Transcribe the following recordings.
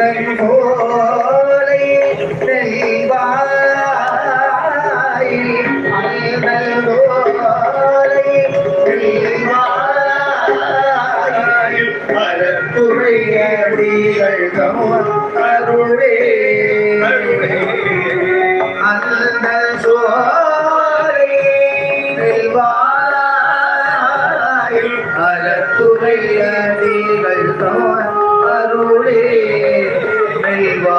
அல்வன் போலை நெல்வாயில் அல்வன் போலை நெல்வாயில் அறத்துறையடிகள் அருளே. அந்த சோலை நெல்வாயில் அறத்துறையடிகள்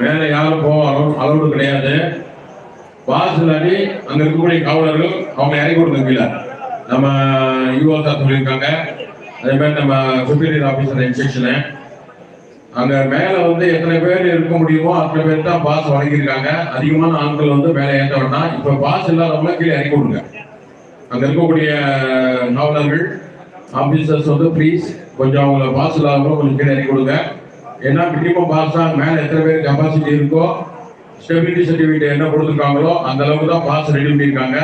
மேலே யாரும் போவாலும் அளவு கிடையாது. பாஸ் இல்லாட்டி அங்க இருக்கக்கூடிய காவலர்கள் அவங்க இறங்கி கொடுங்க கீழே. நம்ம யூஓ சார் சொல்லியிருக்காங்க. அதே மாதிரி நம்ம சுப்பீரியர் ஆபீசர் இன்ஸ்பெக்ஷனு அங்க மேல வந்து எத்தனை பேர் இருக்க முடியுமோ அத்தனை பேர் தான் பாஸ் வழங்கியிருக்காங்க. அதிகமான ஆண்கள் வந்து மேலே ஏற்ற வேண்டாம். இப்ப பாஸ் இல்லாதவங்க கீழே இறக்கி விடுங்க. அங்க இருக்கக்கூடிய காவலர்கள் ஆபீசர்ஸ் வந்து ப்ளீஸ் கொஞ்சம் அவங்கள பாஸ் இல்லாதவங்க கொஞ்சம் கீழே இறக்கி கொடுங்க ஏன்னா மினிமம் பாஸ் மேல எத்தனை பேர் கெப்பாசிட்டி இருக்கோ ஸ்டெபிலிட்டி சர்டிஃபிகேட் என்ன கொடுத்துருக்காங்களோ அந்த அளவுக்கு தான் பாஸ் ரெடி பண்ணியிருக்காங்க.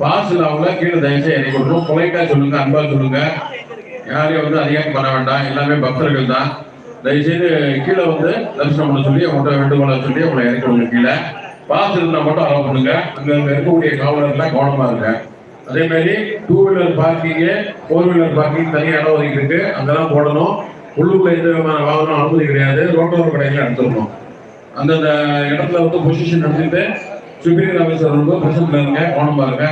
பாஸ் இல்லாமல கீழே தயவுசெய்து என்னை கொடுக்கணும் பொலைட்டா சொல்லுங்க அன்பா சொல்லுங்க. யாரையும் வந்து அதிகம் பண்ண வேண்டாம் எல்லாமே பக்தர்கள் தான். தயவுசெய்து கீழே வந்து தரிசனம் பண்ண சொல்லி அவங்கள்ட்ட வேண்டுகோளை சொல்லி அவங்களை இறக்கி விடுங்க கீழே. பாஸ் இருந்தால் மட்டும் அலோவ் பண்ணுங்க. அங்கே இருக்கக்கூடிய காவலர்கள்லாம் கவனமாக இருங்க. அதே மாதிரி டூ வீலர் பார்க்கிங்கு ஃபோர் வீலர் பார்க்கிங் தனியாக இடம் ஒதுக்கி இருக்கு அங்கெல்லாம் போடணும். உள்ளூர்ல எந்த விதமான வாகனம் அனுமதி கிடையாது. ரோட்டோர கடையில் எடுத்துடணும் அந்தந்த இடத்துல வந்து பொசிஷன் எடுத்துட்டு சுப்பீரியர் ஆஃபீஸர் வந்து பிரசன்ட்ல இருங்க கோணம் பாருங்க.